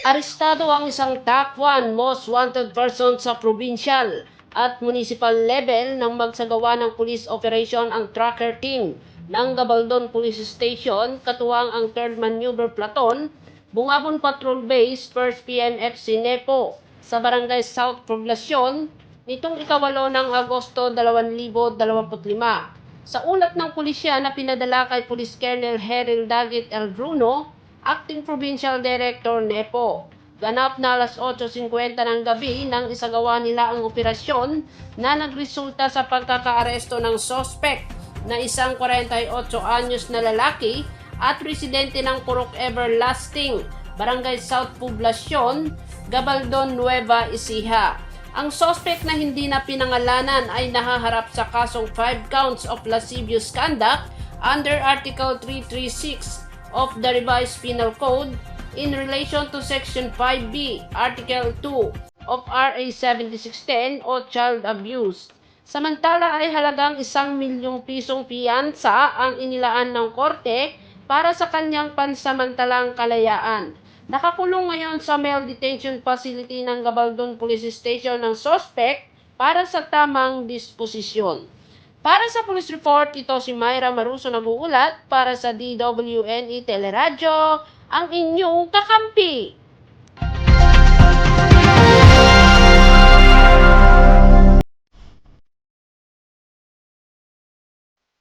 Arestado ang isang 1 most wanted person sa provincial at municipal level nang magsagawa ng police operation ang tracker team ng Gabaldon Police Station katuwang ang 3rd Maneuver Platoon, Bungabon Patrol Base, 1st PNFC Nepo sa Barangay South Poblacion nitong ikawalo ng Agosto 2025. Sa ulat ng pulisya na pinadala kay Police Colonel Heril Daggett El Bruno, Acting Provincial Director NEPO. Ganap na alas 8.50 ng gabi nang isagawa nila ang operasyon na nagresulta sa pagkakaaresto ng suspect na isang 48 anyos na lalaki at residente ng Purok Everlasting, Barangay South Poblacion, Gabaldon, Nueva Ecija. Ang suspect na hindi na pinangalanan ay nahaharap sa kasong 5 counts of lascivious conduct under Article 336 of the Revised Penal Code in relation to Section 5B, Article 2 of RA 7610 o Child Abuse. Samantala ay halagang isang milyong pisong piyansa ang inilaan ng korte para sa kanyang pansamantalang kalayaan. Nakakulong ngayon sa male detention facility ng Gabaldon Police Station ng suspect para sa tamang disposisyon. Para sa police report, ito si Myra Maruso nag-uulat para sa DWNE Teleradyo, ang inyong kakampi.